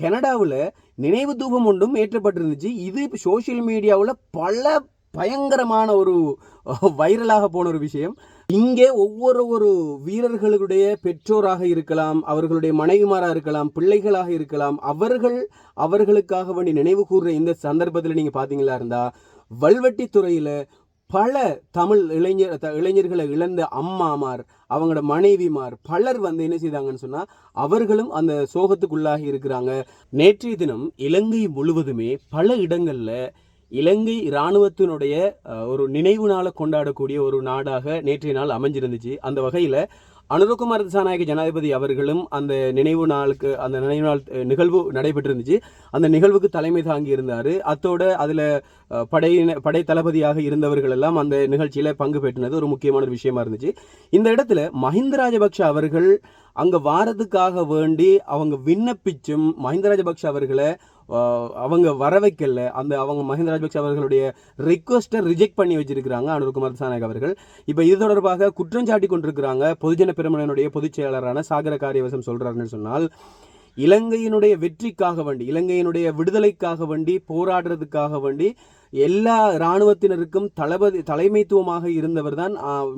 கனடாவில் நினைவு தூபம் ஒன்றும் ஏற்றப்பட்டிருந்துச்சு. இது சோஷியல் மீடியாவில் பல பயங்கரமான ஒரு வைரலாக போன ஒரு விஷயம். இங்கே ஒவ்வொரு ஒரு வீரர்களுடைய பெற்றோராக இருக்கலாம் அவர்களுடைய மனைவிமாராக இருக்கலாம் பிள்ளைகளாக இருக்கலாம் அவர்கள் அவர்களுக்காக வேண்டி நினைவு கூறுற இந்த சந்தர்ப்பத்தில் நீங்கள் பார்த்தீங்களா இருந்தால் வல்வெட்டி துறையில் பல தமிழ் இளைஞர் த- இளைஞர்களை இழந்த அம்மாமார் அவங்களோட மனைவிமார் பலர் வந்து என்ன செய்தாங்கன்னு சொன்னால் அவர்களும் அந்த சோகத்துக்குள்ளாகி இருக்கிறாங்க. நேற்றைய தினம் இலங்கை முழுவதுமே பல இடங்களில் இலங்கை இராணுவத்தினுடைய ஒரு நினைவு நாளை கொண்டாடக்கூடிய ஒரு நாடாக நேற்றைய நாள் அமைஞ்சிருந்துச்சு. அந்த வகையில் அனுரகுமார் திசாநாயக ஜனாதிபதி அவர்களும் அந்த நினைவு நாளுக்கு அந்த நினைவு நாள் நிகழ்வு நடைபெற்றிருந்துச்சு. அந்த நிகழ்வுக்கு தலைமை தாங்கி இருந்தார். அத்தோட அதில் படையின படை தளபதியாக இருந்தவர்கள் எல்லாம் அந்த நிகழ்ச்சியில் பங்கு பெற்றினது ஒரு முக்கியமான ஒரு விஷயமா இருந்துச்சு. இந்த இடத்துல மஹிந்த ராஜபக்ஷ அவர்கள் அங்கே வாரதுக்காக வேண்டி அவங்க விண்ணப்பிச்சும் மஹிந்த ராஜபக்ஷ அவர்களை அவங்க வர வைக்கல அந்த அவங்க மஹிந்த ராஜபக்ஷ அவர்களுடைய ரிக்வஸ்ட்டை ரிஜெக்ட் பண்ணி வச்சிருக்கிறாங்க அனுர்குமார் திசாநாயக் அவர்கள். இப்போ இது தொடர்பாக குற்றம் சாட்டி கொண்டிருக்கிறாங்க பொதுஜன பெருமனுடைய பொதுச் செயலரான சாகர காரியவசம் சொல்றாருன்னு சொன்னால் இலங்கையினுடைய வெற்றிக்காக வேண்டி இலங்கையினுடைய விடுதலைக்காக வேண்டி போராடுறதுக்காக வேண்டி எல்லா இராணுவத்தினருக்கும் தளபதி தலைமைத்துவமாக இருந்தவர் தான்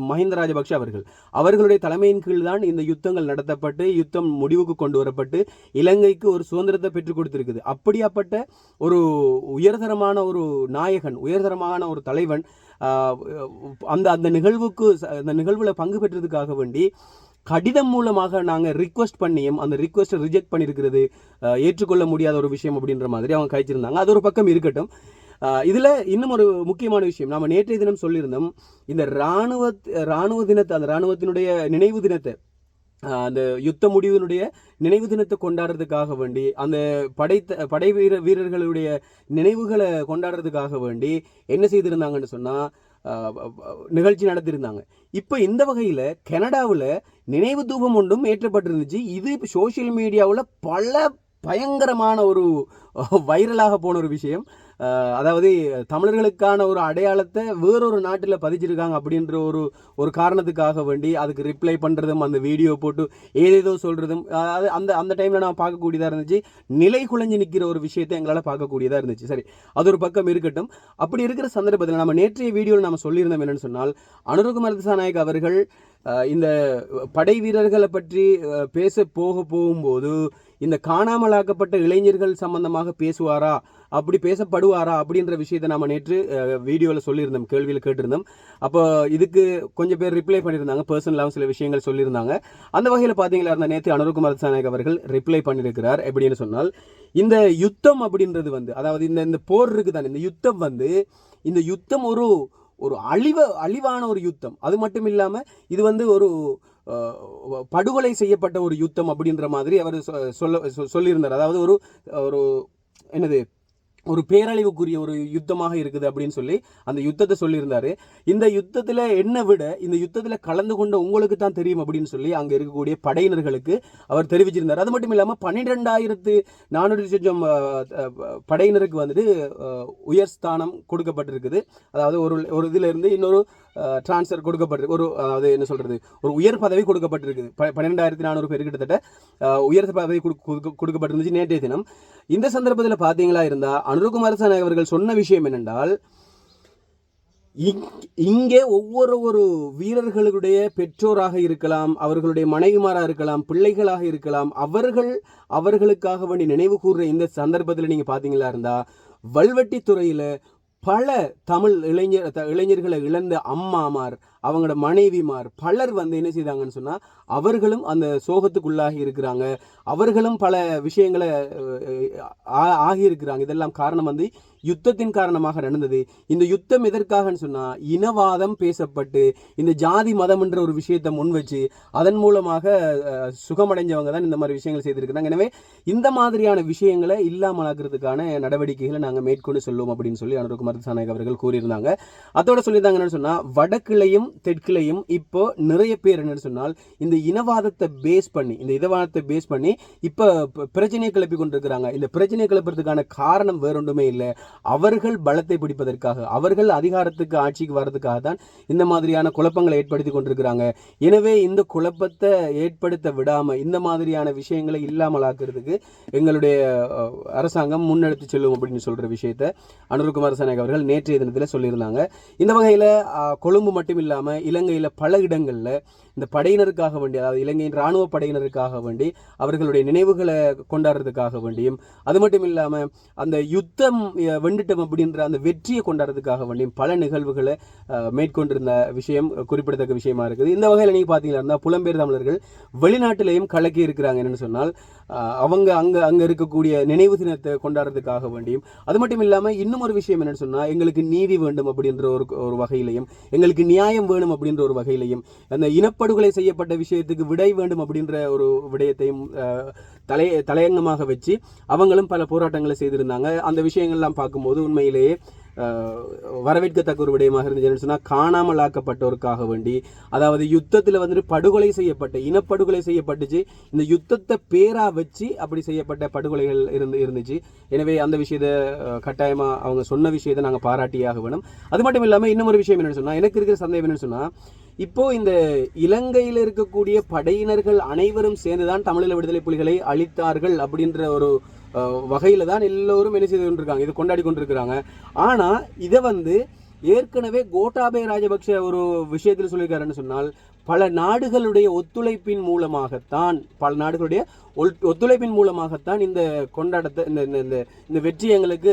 மஹிந்த ராஜபக்ஷ அவர்கள். அவர்களுடைய தலைமையின் கீழ் தான் இந்த யுத்தங்கள் நடத்தப்பட்டு யுத்தம் முடிவுக்கு கொண்டு வரப்பட்டு இலங்கைக்கு ஒரு சுதந்திரத்தை பெற்றுக் கொடுத்திருக்குது. அப்படியாப்பட்ட ஒரு உயர்தரமான ஒரு நாயகன் உயர்தரமான ஒரு தலைவன் அந்த அந்த நிகழ்வுக்கு அந்த நிகழ்வில் பங்கு பெற்றதுக்காக வேண்டி கடிதம் மூலமாக நாங்கள் ரிக்வெஸ்ட் பண்ணியும் அந்த ரிக்வெஸ்ட்டை ரிஜெக்ட் பண்ணியிருக்கிறது ஏற்றுக்கொள்ள முடியாத ஒரு விஷயம் அப்படின்ற மாதிரி அவங்க கழிச்சிருந்தாங்க. அது ஒரு பக்கம் இருக்கட்டும். இதில் இன்னும் ஒரு முக்கியமான விஷயம். நாம் நேற்றைய தினம் சொல்லியிருந்தோம் இந்த இராணுவ ராணுவ தினத்தை அந்த ராணுவத்தினுடைய நினைவு தினத்தை அந்த யுத்த முடிவினுடைய நினைவு தினத்தை கொண்டாடுறதுக்காக வேண்டி அந்த படை படை வீர வீரர்களுடைய நினைவுகளை கொண்டாடுறதுக்காக வேண்டி என்ன செய்திருந்தாங்கன்னு சொன்னால் நிகழ்ச்சி நடத்தியிருந்தாங்க. இப்போ இந்த வகையில் கனடாவில் நினைவு தூபம் ஒன்றும் ஏற்றப்பட்டிருந்துச்சு. இது சோஷியல் மீடியாவில் பல பயங்கரமான ஒரு வைரலாக போன ஒரு விஷயம். அதாவது தமிழர்களுக்கான ஒரு அடையாளத்தை வேறொரு நாட்டில் பதிச்சிருக்காங்க அப்படின்ற ஒரு ஒரு காரணத்துக்காக வேண்டி அதுக்கு ரிப்ளை பண்ணுறதும் அந்த வீடியோ போட்டு ஏதேதோ சொல்கிறதும் அதாவது அந்த அந்த டைமில் நான் பார்க்கக்கூடியதாக இருந்துச்சு. நிலை குலைஞ்சு நிற்கிற ஒரு விஷயத்தை எங்களால் பார்க்கக்கூடியதாக இருந்துச்சு. சரி அது ஒரு பக்கம் இருக்கட்டும். அப்படி இருக்கிற சந்தர்ப்பத்தில் நம்ம நேற்றைய வீடியோவில் நம்ம சொல்லியிருந்தோம் என்னென்னு சொன்னால் அனுரகுமார் திசாநாயக் அவர்கள் இந்த படை வீரர்களை பற்றி பேச போக போகும்போது இந்த காணாமலாக்கப்பட்ட இளைஞர்கள் சம்பந்தமாக பேசுவாரா? அப்படி பேசப்படுவாரா? அப்படின்ற விஷயத்தை நம்ம நேற்று வீடியோவில் சொல்லியிருந்தோம் கேள்வியில் கேட்டிருந்தோம். அப்போ இதுக்கு கொஞ்சம் பேர் ரிப்ளை பண்ணியிருந்தாங்க பர்சனலாகவும் சில விஷயங்கள் சொல்லியிருந்தாங்க. அந்த வகையில் பார்த்தீங்களா இருந்தால் நேற்று அனுர்குமார் சாநாயக் அவர்கள் ரிப்ளை பண்ணியிருக்கிறார். எப்படின்னு சொன்னால் இந்த யுத்தம் அப்படின்றது வந்து அதாவது இந்த இந்த போர் இருக்குதானே இந்த யுத்தம் வந்து இந்த யுத்தம் ஒரு ஒரு அழிவ அழிவான ஒரு யுத்தம். அது மட்டும் இல்லாமல் இது வந்து ஒரு படுகொலை செய்யப்பட்ட ஒரு யுத்தம் அப்படின்ற மாதிரி அவர் சொ- சொல்ல சொல்லியிருந்தார். அதாவது ஒரு ஒரு என்னது ஒரு பேரழிவுக்குரிய ஒரு யுத்தமாக இருக்குது அப்படின்னு சொல்லி அந்த யுத்தத்தை சொல்லியிருந்தாரு. இந்த யுத்தத்தில் என்ன விட இந்த யுத்தத்தில் கலந்து கொண்ட உங்களுக்கு தான் தெரியும் அப்படின்னு சொல்லி அங்கே இருக்கக்கூடிய படையினர்களுக்கு அவர் தெரிவிச்சிருந்தார். அது மட்டும் இல்லாமல் பன்னிரெண்டாயிரத்து நானூறு சொச்சம் படையினருக்கு வந்துட்டு உயர் ஸ்தானம் கொடுக்கப்பட்டிருக்குது. அதாவது ஒரு ஒரு இதுல இருந்து இன்னொரு டிரான்ஸ்ஃபர் கொடுக்கப்பட்டிருக்கு. ஒரு அதாவது என்ன சொல்கிறது ஒரு உயர் பதவி கொடுக்கப்பட்டிருக்குது. ப- பன்னிரெண்டாயிரத்தி நானூறு பேர் கிட்டத்தட்ட உயர் பதவி கொடு- கொடுக்க- கொடுக்கப்பட்டிருந்துச்சு நேற்றைய தினம். இந்த சந்தர்ப்பத்தில் பார்த்தீங்களா இருந்தால் அனுரகுமார் சாணி அவர்கள் சொன்ன விஷயம் என்னென்றால் இங்கே ஒவ்வொரு ஒரு வீரர்களுடைய பெற்றோராக இருக்கலாம் அவர்களுடைய மனைவிமாராக இருக்கலாம் பிள்ளைகளாக இருக்கலாம் அவர்கள் அவர்களுக்காக வேண்டி நினைவு கூறுற இந்த சந்தர்ப்பத்தில் நீங்கள் பார்த்தீங்களா இருந்தால் வல்வெட்டி துறையில் பல தமிழ் இளைஞர் இளைஞர்களை இழந்த அம்மாமார் அவங்களோட மனைவிமார் பலர் வந்து என்ன செய்தாங்கன்னு சொன்னால் அவர்களும் அந்த சோகத்துக்குள்ளாகி இருக்கிறாங்க. அவர்களும் பல விஷயங்களை ஆகியிருக்கிறாங்க இதெல்லாம் காரணம் வந்து யுத்தத்தின் காரணமாக நடந்தது. இந்த யுத்தம் எதற்காகன்னு சொன்னால் இனவாதம் பேசப்பட்டு இந்த ஜாதி மதம் என்ற ஒரு விஷயத்தை முன் வச்சு அதன் மூலமாக சுகமடைஞ்சவங்க தான் இந்த மாதிரி விஷயங்கள் செய்திருக்கிறாங்க. எனவே இந்த மாதிரியான விஷயங்களை இல்லாமலாக்குறதுக்கான நடவடிக்கைகளை நாங்கள் மேற்கொண்டு சொல்லுவோம் அப்படின்னு சொல்லி அனுரகுமார் சாநாயக் அவர்கள் கூறியிருந்தாங்க. அதோட சொல்லியிருந்தாங்க என்னன்னு சொன்னால் வடக்கிலையும் தெற்குலையும் இப்போ நிறைய பேர் என்னன்னு சொன்னால் இந்த இனவாதத்தை பேஸ் பண்ணி இந்த இனவாதத்தை பேஸ் பண்ணி இப்போ பிரச்சனையை கிளப்பி கொண்டிருக்கிறாங்க. இந்த பிரச்சனையை கிளப்புறதுக்கான காரணம் வேறொன்றுமே இல்லை. அவர்கள் பலத்தை பிடிப்பதற்காக அவர்கள் அதிகாரத்துக்கு ஆட்சிக்கு வர்றதுக்காக தான் இந்த மாதிரியான குழப்பங்களை ஏற்படுத்தி கொண்டிருக்கிறாங்க. எனவே இந்த குழப்பத்தை ஏற்படுத்த விடாமல் இந்த மாதிரியான விஷயங்களை இல்லாமலாக்குறதுக்கு எங்களுடைய அரசாங்கம் முன்னெடுத்து செல்லும் அப்படின்னு சொல்கிற விஷயத்தை அனுர்குமார் சனாக் அவர்கள் நேற்றைய தினத்தில் சொல்லியிருந்தாங்க. இந்த வகையில் கொழும்பு மட்டும் இல்லாமல் இலங்கையில் பல இடங்களில் இந்த படையினருக்காக வேண்டி அதாவது இலங்கையின் இராணுவ படையினருக்காக வேண்டி அவர்களுடைய நினைவுகளை கொண்டாடுறதுக்காக வேண்டியும் அது மட்டும் இல்லாமல் அந்த யுத்தம் வெண்டுட்டம் அப்படின்ற அந்த வெற்றியை கொண்டாடுறதுக்காக வேண்டியும் பல நிகழ்வுகளை மேற்கொண்டிருந்த விஷயம் குறிப்பிடத்தக்க விஷயமா இருக்குது. இந்த வகையில் நீங்கள் பார்த்தீங்கன்னா புலம்பெயர் தமிழர்கள் வெளிநாட்டிலையும் கலக்கி இருக்கிறாங்க என்னென்னு சொன்னால் அவங்க அங்கே அங்கே இருக்கக்கூடிய நினைவு தினத்தை கொண்டாடுறதுக்காக வேண்டியும் அது மட்டும் இல்லாமல் இன்னும் ஒரு விஷயம் என்னென்னு சொன்னால் எங்களுக்கு நீதி வேண்டும் அப்படின்ற ஒரு ஒரு வகையிலையும் எங்களுக்கு நியாயம் வேணும் அப்படின்ற ஒரு வகையிலையும் அந்த இனப்படுகொலை செய்யப்பட்ட விஷயத்துக்கு விடை வேண்டும் அப்படின்ற ஒரு விடயத்தையும் தலை தலையங்கமாக வச்சு அவங்களும் பல போராட்டங்களை செய்திருந்தாங்க. அந்த விஷயங்கள்லாம் பார்க்கும்போது உண்மையிலேயே வரவேற்கத்தக்க ஒரு விடயமாக இருந்துச்சுன்னு சொன்னால் காணாமல் ஆக்கப்பட்டோருக்காக வேண்டி அதாவது யுத்தத்தில் வந்துட்டு படுகொலை செய்யப்பட்ட இனப்படுகொலை செய்யப்பட்டுச்சு. இந்த யுத்தத்தை பேரா வச்சு அப்படி செய்யப்பட்ட படுகொலைகள் இருந்து இருந்துச்சு. எனவே அந்த விஷயத்தை கட்டாயமாக அவங்க சொன்ன விஷயத்தை நாங்கள் பாராட்டியாக வேணும். அது மட்டும் இல்லாமல் இன்னும் ஒரு விஷயம் என்னென்னு சொன்னால் எனக்கு இருக்கிற சந்தேகம் என்னன்னு சொன்னால் இப்போ இந்த இலங்கையில் இருக்கக்கூடிய படையினர்கள் அனைவரும் சேர்ந்துதான் தமிழீழ விடுதலை புலிகளை அழித்தார்கள் அப்படின்ற ஒரு வகையில் தான் எல்லோரும் என்ன செய்து கொண்டிருக்காங்க இது கொண்டாடி கொண்டிருக்கிறாங்க. ஆனால் இதை வந்து ஏற்கனவே கோட்டாபய ராஜபக்ஷ ஒரு விஷயத்தில் சொல்லியிருக்காருன்னு சொன்னால் பல நாடுகளுடைய ஒத்துழைப்பின் மூலமாகத்தான் பல நாடுகளுடைய ஒல்- ஒத்துழைப்பின் மூலமாகத்தான் இந்த கொண்டாட்டத்தை இந்த இந்த- இந்த இந்த வெற்றி எங்களுக்கு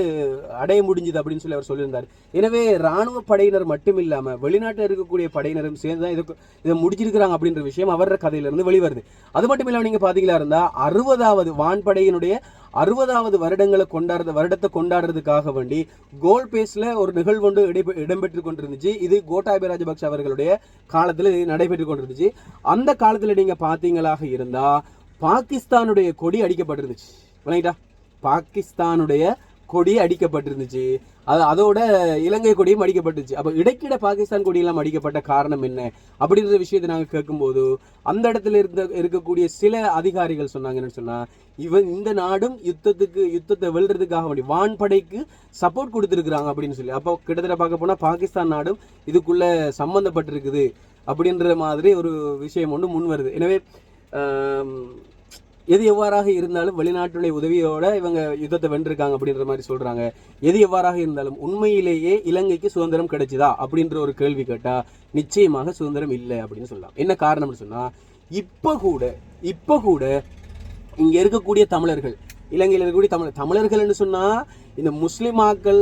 அடைய முடிஞ்சுது அப்படின்னு சொல்லி அவர் சொல்லியிருந்தார். எனவே ராணுவ படையினர் மட்டும் இல்லாமல் வெளிநாட்டில் இருக்கக்கூடிய படையினரும் சேர்ந்து தான் இதுக்கு இதை முடிச்சிருக்கிறாங்க அப்படின்ற விஷயம் அவர கதையிலிருந்து வெளிவருது. அது மட்டும் இல்லாமல் நீங்கள் பார்த்தீங்களா இருந்தால் அறுபதாவது வான்படையினுடைய அறுபதாவது வருடங்களை கொண்டாடுற வருடத்தை கொண்டாடுறதுக்காக வேண்டி கோல் பேஸ்ல ஒரு நிகழ்வு ஒன்று இடம்பெ- இடம்பெற்று கொண்டிருந்துச்சு. இது கோட்டாபய ராஜபக்ஷ அவர்களுடைய காலத்தில் நடைபெற்று கொண்டிருந்துச்சு. அந்த காலத்தில் நீங்கள் பார்த்தீங்களாக இருந்தால் பாகிஸ்தானுடைய கொடி அடிக்கப்பட்டிருந்துச்சு. விளங்கிட்டா? பாகிஸ்தானுடைய கொடி அடிக்கப்பட்டிருந்துச்சு. அது அதோட இலங்கை கொடியும் அடிக்கப்பட்டுச்சு அப்போ இடைக்கிட பாகிஸ்தான் கொடியெல்லாம் அடிக்கப்பட்ட காரணம் என்ன? அப்படின்ற விஷயத்தை நாங்கள் கேட்கும்போது அந்த இடத்துல இருந்த இருக்கக்கூடிய சில அதிகாரிகள் சொன்னாங்கன்னு சொன்னால் இவன் இந்த நாடும் யுத்தத்துக்கு யுத்தத்தை வெல்றதுக்காக வேண்டி வான்படைக்கு சப்போர்ட் கொடுத்துருக்குறாங்க அப்படின்னு சொல்லி. அப்போ கிட்டத்தட்ட பார்க்க போனால் பாகிஸ்தான் நாடும் இதுக்குள்ளே சம்மந்தப்பட்டிருக்குது அப்படின்ற மாதிரி ஒரு விஷயம் ஒன்று முன் வருது. எனவே எது எவ்வாறாக இருந்தாலும் வெளிநாட்டுடைய உதவியோட இவங்க யுத்தத்தை வென்றிருக்காங்க அப்படின்ற மாதிரி சொல்றாங்க. எது எவ்வாறாக இருந்தாலும் உண்மையிலேயே இலங்கைக்கு சுதந்திரம் கிடைச்சுதா அப்படின்ற ஒரு கேள்வி கேட்டா நிச்சயமாக சுதந்திரம் இல்லை அப்படின்னு சொல்லலாம். என்ன காரணம்னு சொன்னா இப்ப கூட இப்ப கூட இங்க இருக்கக்கூடிய தமிழர்கள் இலங்கையில் இருக்கக்கூடிய தமிழ் தமிழர்கள்னு சொன்னா இந்த முஸ்லிமாக்கள்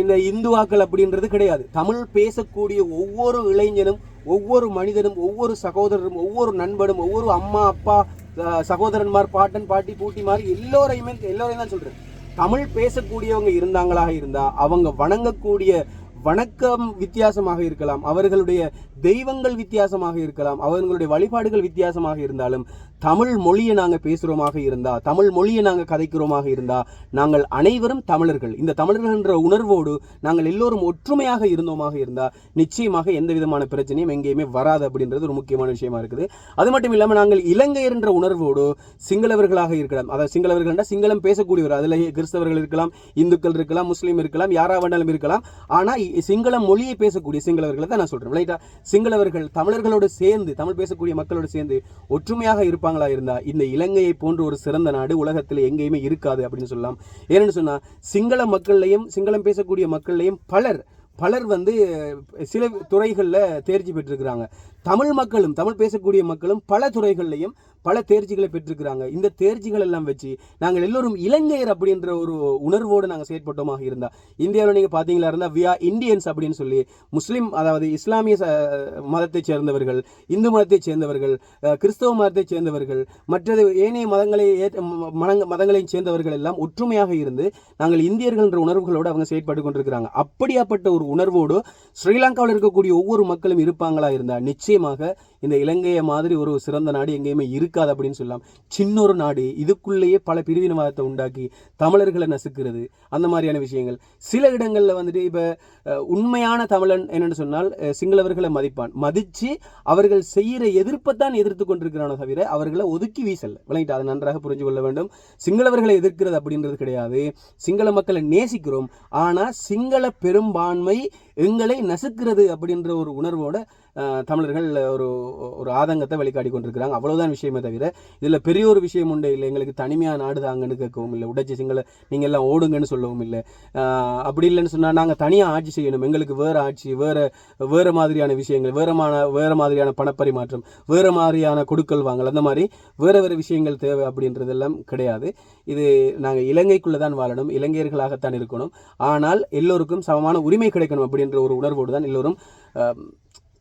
இந்த இந்துவாக்கள் அப்படின்றது கிடையாது. தமிழ் பேசக்கூடிய ஒவ்வொரு இளைஞனும் ஒவ்வொரு மனிதனும் ஒவ்வொரு சகோதரரும் ஒவ்வொரு நண்பனும் ஒவ்வொரு அம்மா அப்பா சகோதரன்மார் பாட்டன் பாட்டி பூட்டிமார் எல்லோரையுமே எல்லோரையும் தான் சொல்றேன். தமிழ் பேசக்கூடியவங்க இருந்தாங்களாக இருந்தா அவங்க வணங்கக்கூடிய வணக்கம் வித்தியாசமாக இருக்கலாம் அவர்களுடைய தெய்வங்கள் வித்தியாசமாக இருக்கலாம் அவர்களுடைய வழிபாடுகள் வித்தியாசமாக இருந்தாலும் தமிழ் மொழியை நாங்கள் பேசுகிறோமாக இருந்தா தமிழ் மொழியை நாங்கள் கதைக்கிறோமாக இருந்தா நாங்கள் அனைவரும் தமிழர்கள். இந்த தமிழர்கள் என்ற உணர்வோடு நாங்கள் எல்லோரும் ஒற்றுமையாக இருந்தோமாக இருந்தா நிச்சயமாக எந்த விதமான பிரச்சனையும் எங்கேயுமே வராது அப்படின்றது ஒரு முக்கியமான விஷயமா இருக்குது. அது மட்டும் இல்லாமல் நாங்கள் இலங்கையர் என்ற உணர்வோடு சிங்களவர்களாக இருக்கலாம். அதாவது சிங்களவர்கள் சிங்களம் பேசக்கூடியவர் அதில் கிறிஸ்தவர்கள் இருக்கலாம் இந்துக்கள் இருக்கலாம் முஸ்லீம் இருக்கலாம் யாரா வேண்டாலும் இருக்கலாம். ஆனால் சிங்கள மொழியை பேசக்கூடிய சிங்களவர்களை தான் நான் சொல்கிறேன் ரைட்டா சிங்களவர்கள் தமிழர்களோடு சேர்ந்து தமிழ் பேசக்கூடிய மக்களோடு சேர்ந்து ஒற்றுமையாக இருப்பாங்களா இருந்தால் இந்த இலங்கையை போன்ற ஒரு சிறந்த நாடு உலகத்தில் எங்கேயுமே இருக்காது அப்படின்னு சொல்லலாம். ஏன்னு சொன்னால் சிங்கள மக்கள்லையும் சிங்களம் பேசக்கூடிய மக்கள்லையும் பலர் பலர் வந்து சில துறைகளில் தேர்ச்சி பெற்றிருக்கிறாங்க. தமிழ் மக்களும் தமிழ் பேசக்கூடிய மக்களும் பல துறைகள்லையும் பல தேர்ச்சிகளை பெற்றிருக்கிறாங்க. இந்த தேர்ச்சிகள் எல்லாம் வச்சு நாங்கள் எல்லோரும் இலங்கையர் அப்படின்ற ஒரு உணர்வோடு நாங்கள் செயற்பட்டோமாக இருந்தா. இந்தியாவில் நீங்கள் பார்த்தீங்களா இருந்தால் வி ஆர் இந்தியன்ஸ் அப்படின்னு சொல்லி முஸ்லீம் அதாவது இஸ்லாமிய மதத்தைச் சேர்ந்தவர்கள் இந்து மதத்தைச் சேர்ந்தவர்கள் கிறிஸ்தவ மதத்தைச் சேர்ந்தவர்கள் மற்றது ஏனைய மதங்களை மதங்களையும் சேர்ந்தவர்கள் எல்லாம் ஒற்றுமையாக இருந்து நாங்கள் இந்தியர்கள் என்ற உணர்வுகளோடு அவங்க செயற்பட்டு கொண்டிருக்கிறாங்க. அப்படியாப்பட்ட ஒரு உணர்வோடு ஸ்ரீலங்காவில் இருக்கக்கூடிய ஒவ்வொரு மக்களும் இருப்பாங்களா இருந்தால் நிச்சயமாக இந்த இலங்கையை மாதிரி ஒரு சிறந்த நாடு எங்கேயுமே இருக்காது அப்படின்னு சொல்லலாம் சின்ன ஒரு நாடு இதுக்குள்ளேயே பல பிரிவினவாதத்தை உண்டாக்கி தமிழர்களை நசுக்கிறது. அந்த மாதிரியான விஷயங்கள். சில இடங்களில் வந்துட்டு இப்போ உண்மையான தமிழன் என்னென்னு சொன்னால் சிங்களவர்களை மதிப்பான். மதித்து அவர்கள் செய்கிற எதிர்ப்பை தான் எதிர்த்து கொண்டிருக்கிறானோ தவிர அவர்களை ஒதுக்கி வீசல. விளங்கிட்டு? அதை நன்றாக புரிஞ்சு கொள்ள வேண்டும். சிங்களவர்களை எதிர்க்கிறது அப்படின்றது கிடையாது. சிங்கள மக்களை நேசிக்கிறோம். ஆனால் சிங்கள பெரும்பான்மை எங்களை நசுக்கிறது அப்படின்ற ஒரு உணர்வோட தமிழர்கள் ஒரு ஒரு ஆதங்கத்தை வெளிக்காட்டி கொண்டிருக்கிறாங்க. அவ்வளோதான் விஷயமே தவிர இதில் பெரிய ஒரு விஷயம் உண்டு. இல்லை எங்களுக்கு தனிமையாக நாடு தாங்கன்னு கேட்கவும் இல்லை உடைச்சி சிங்கள நீங்கள் எல்லாம் ஓடுங்கன்னு சொல்லவும் இல்லை. அப்படி இல்லைன்னு சொன்னால் நாங்கள் தனியாக ஆட்சி செய்யணும். எங்களுக்கு வேறு ஆட்சி வேறு வேறு மாதிரியான விஷயங்கள் வேறமான வேறு மாதிரியான பணப்பரிமாற்றம் வேறு மாதிரியான கொடுக்கல் வாங்கல் அந்த மாதிரி வேறு வேறு விஷயங்கள் தேவை அப்படின்றதெல்லாம் கிடையாது. இது நாங்கள் இலங்கைக்குள்ளே தான் வாழணும். இலங்கையர்களாகத்தான் இருக்கணும். ஆனால் எல்லோருக்கும் சமமான உரிமை கிடைக்கணும் அப்படின்ற ஒரு உணர்வோடு தான் எல்லோரும்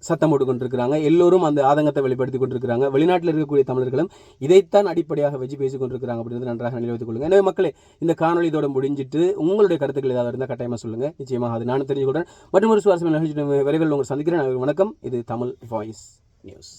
சத்தம் போட்டு கொண்டிருக்கிறாங்க எல்லோரும் அந்த ஆதங்கத்தை வெளிப்படுத்தி கொண்டிருக்கிறாங்க. வெளிநாட்டில் இருக்கக்கூடிய தமிழர்களும் இதைத்தான் அடிப்படையாக வச்சு பேசிக் கொண்டிருக்கிறாங்க அப்படின்றது நன்றாக நினைவுத்துக் கொள்ளுங்க. எனவே மக்களே இந்த காணொலி இதோட முடிஞ்சிட்டு உங்களுடைய கருத்துக்கள் ஏதாவது இருந்தால் கட்டாயமாக சொல்லுங்கள் நிச்சயமாக அது நானும் தெரிஞ்சுக்கொள்கிறேன் மற்றும் ஒரு சுவாரஸ்யமான நிகழ்ச்சி விரைவில் உங்களை சந்திக்கிறேன். வணக்கம். இது தமிழ் வாய்ஸ் நியூஸ்.